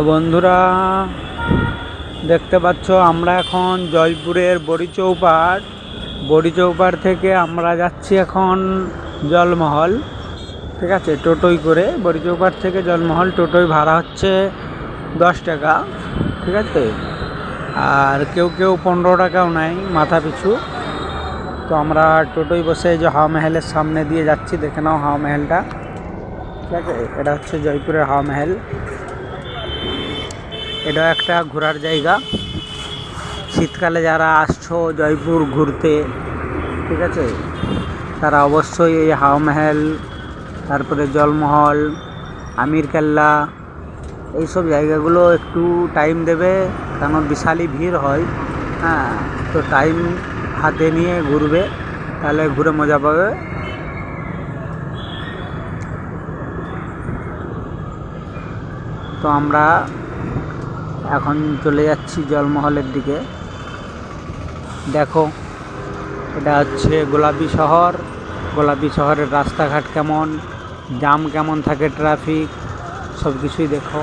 তো বন্ধুরা, দেখতে পাচ্ছ আমরা এখন জয়পুরের বড়ি চৌপাট বড়ি চৌপাট থেকে আমরা যাচ্ছি এখন জলমহল, ঠিক আছে? টোটোই করে। বড়ি চৌপাট থেকে জলমহল টোটোই ভাড়া হচ্ছে দশ টাকা, ঠিক আছে? আর কেউ কেউ পনেরো টাকাও নেয় মাথা পিছু। তো আমরা টোটোই বসে যে হাওয়া মহলের সামনে দিয়ে যাচ্ছি, দেখে নাও হাওয়া মহলটা। ঠিক আছে? এটা হচ্ছে জয়পুরের হাওয়া মহল। এটা একটা ঘোরার জায়গা। শীতকালে যারা আসছো জয়পুর ঘুরতে, ঠিক আছে? তারা অবশ্যই এই হাওয়া মহল, তারপরে জলমহল, আমির কেল্লা, এইসব জায়গাগুলো একটু টাইম দেবে কারণ বিশালই ভিড় হয় হ্যাঁ? তো টাইম হাতে নিয়ে ঘুরবে, তাহলে ঘুরে মজা পাবে। তো আমরা এখন চলে যাচ্ছি জলমহলের দিকে। দেখো, এটা হচ্ছে গোলাপি শহর। গোলাপি শহরের রাস্তাঘাট কেমন? জাম কেমন থাকে ট্রাফিক? সব কিছুই দেখো।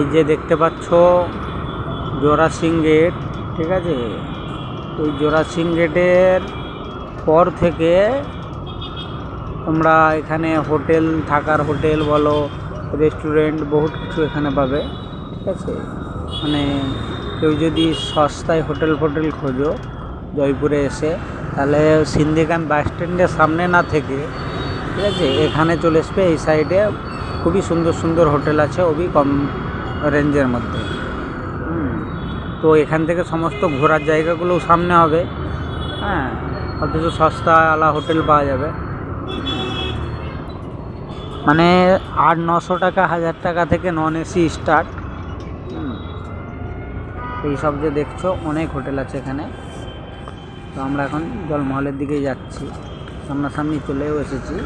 এই যে দেখতে পাচ্ছ, জোড়া সিং গেট, ঠিক আছে? ওই জোড়া সিং গেটের পর থেকে তোমরা এখানে হোটেল, থাকার হোটেল বলো, রেস্টুরেন্ট, বহুত কিছু এখানে পাবে, ঠিক আছে? মানে কেউ যদি সস্তায় হোটেল ফোটেল খোঁজো, জয়পুরে এসে, তাহলে সিন্ধিকান বাস স্ট্যান্ডের সামনে না থেকে, ঠিক আছে? এখানে চলে আসবে, এই সাইডে খুবই সুন্দর সুন্দর হোটেল আছে ওবি কম রেঞ্জের মধ্যে। তো এখান থেকে সমস্ত ঘোরার জায়গাগুলোও সামনে হবে। হ্যাঁ অথচ সস্তা আলা হোটেল পাওয়া যাবে। মানে আট, নশো টাকা, হাজার টাকা থেকে নন এসি স্টার্ট। এই সব যে দেখছ, অনেক হোটেল আছে এখানে। তো আমরা এখন জলমহলের দিকেই যাচ্ছি। সামনাসামনি চলেও এসেছি।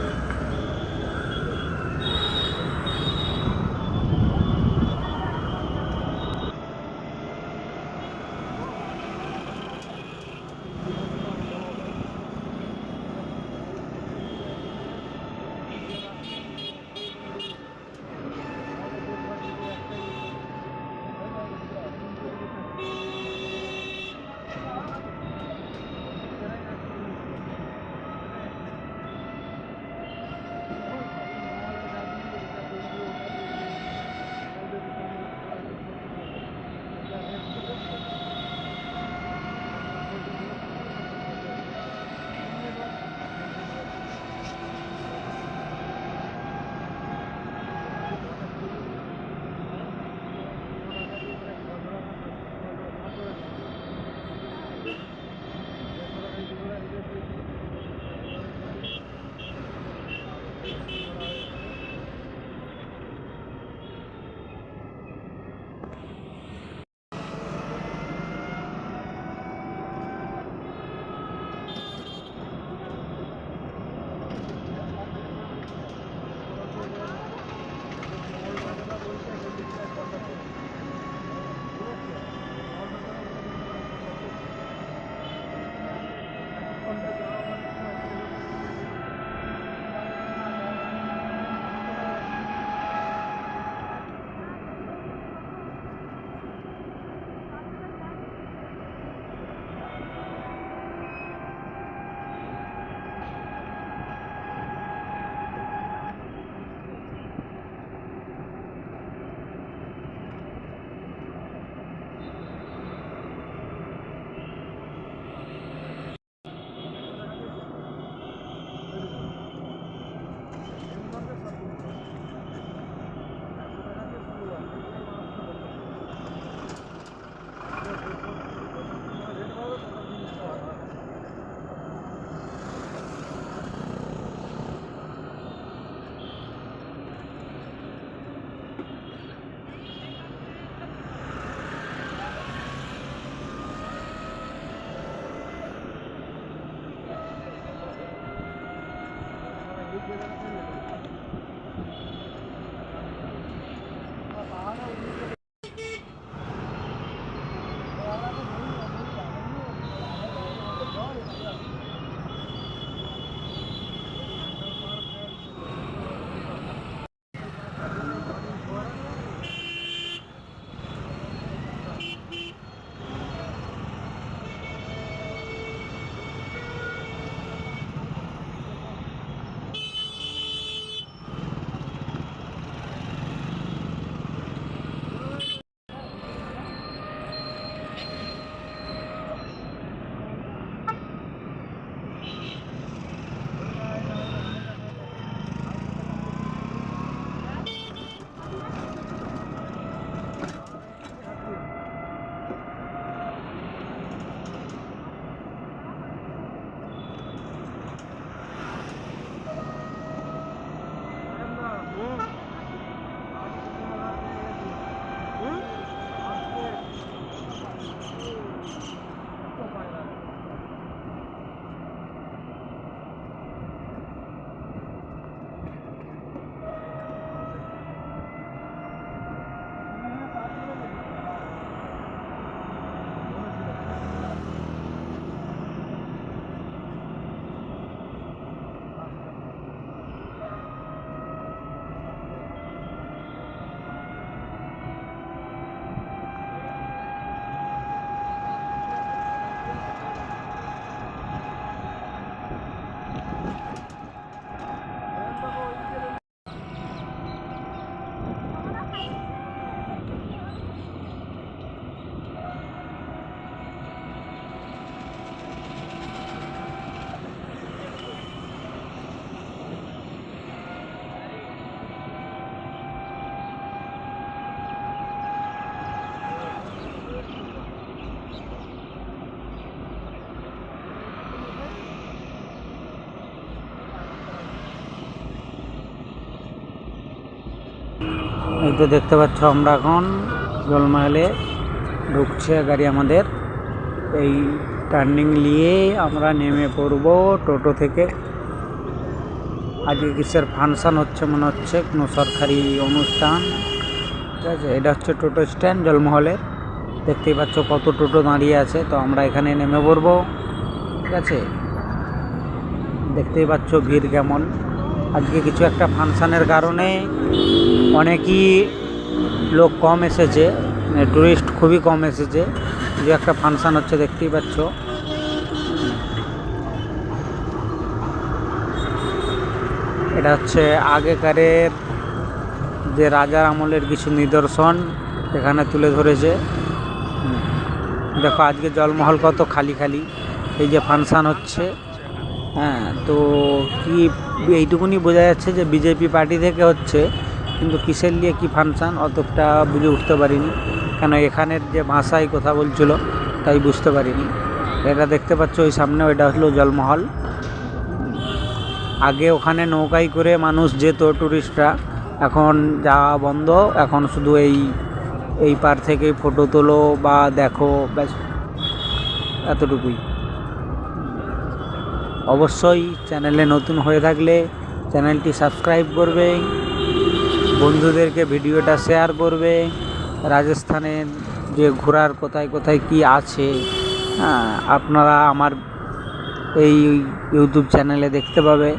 এই তো দেখতে পাচ্ছ আমরা এখন জলমহলে ঢুকছে গাড়ি আমাদের। এই টার্নিং নিয়ে আমরা নেমে পড়ব টোটো থেকে। আজকে কিসের ফাংশন হচ্ছে মনে হচ্ছে কোনো সরকারি অনুষ্ঠান। ঠিক আছে, এটা হচ্ছে টোটো স্ট্যান্ড জলমহলের। দেখতেই পাচ্ছ কত টোটো দাঁড়িয়ে আছে, তো আমরা এখানে নেমে পড়ব। ঠিক আছে, দেখতেই পাচ্ছ ভিড় কেমন। আজকে কিছু একটা ফাংশানের কারণে অনেকই লোক কম এসেছে টুরিস্ট খুবই কম এসেছে। যে একটা ফাংশান হচ্ছে, দেখতেই পাচ্ছ। এটা হচ্ছে আগেকারের যে রাজার আমলের কিছু নিদর্শন, এখানে তুলে ধরেছে। দেখো, আজকে জলমহল কত খালি খালি। এই যে ফাংশান হচ্ছে হ্যাঁ তো কি এইটুকুনি বোঝা যাচ্ছে যে বিজেপি পার্টি থেকে হচ্ছে, কিন্তু কিসের নিয়ে কী ফাংশান, অতটা বুঝে উঠতে পারিনি। কেন এখানের যে ভাষায় কথা বলছিল, তাই বুঝতে পারিনি। এটা দেখতে পাচ্ছ, ওই সামনে ওইটা হলো জলমহল। আগে ওখানে নৌকায় করে মানুষ যেত টুরিস্টরা এখন যাওয়া বন্ধ। এখন শুধু এই এই পার থেকে ফটো তোলো বা দেখো, ব্যাস। এতটুকুই। অবশ্যই চ্যানেলে নতুন হয়ে থাকলে চ্যানেলটি সাবস্ক্রাইব করবে, বন্ধুদেরকে ভিডিওটা শেয়ার করবে রাজস্থানের যে ঘোরার কোথায় কোথায় কি আছে হ্যাঁ আপনারা আমার এই ইউটিউব চ্যানেলে দেখতে পাবে।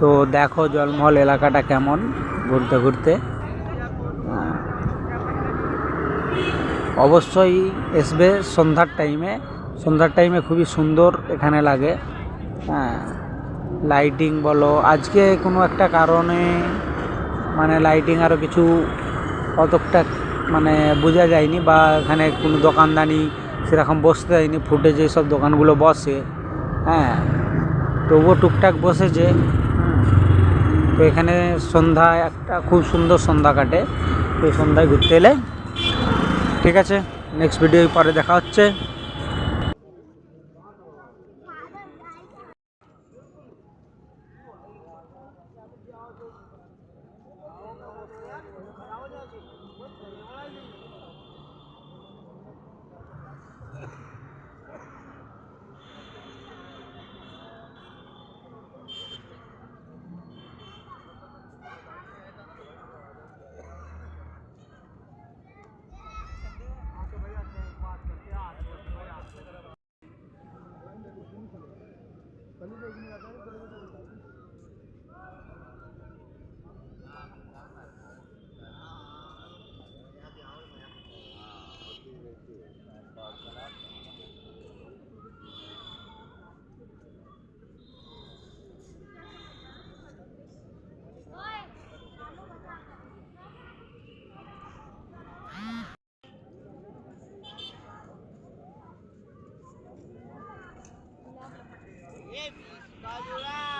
তো দেখো জলমহল এলাকাটা কেমন ঘুরতে ঘুরতে। হ্যাঁ। অবশ্যই আসবে সন্ধ্যার টাইমে সন্ধ্যার টাইমে খুবই সুন্দর এখানে লাগে। হ্যাঁ লাইটিং বলো। আজকে কোনো একটা কারণে মানে লাইটিং আরও কিছু অতটা মানে বোঝা যায়নি বা এখানে কোনো দোকানদানি সেরকম বসতে যায়নি ফুটে যে সব দোকানগুলো বসে। হ্যাঁ তবুও টুকটাক বসেছে। তো এখানে সন্ধ্যায় একটা খুব সুন্দর সন্ধ্যা কাটে। তো সন্ধ্যায় ঘুরতে এলে ঠিক আছে নেক্সট ভিডিও পরে দেখা হচ্ছে। Heavy, Colorado.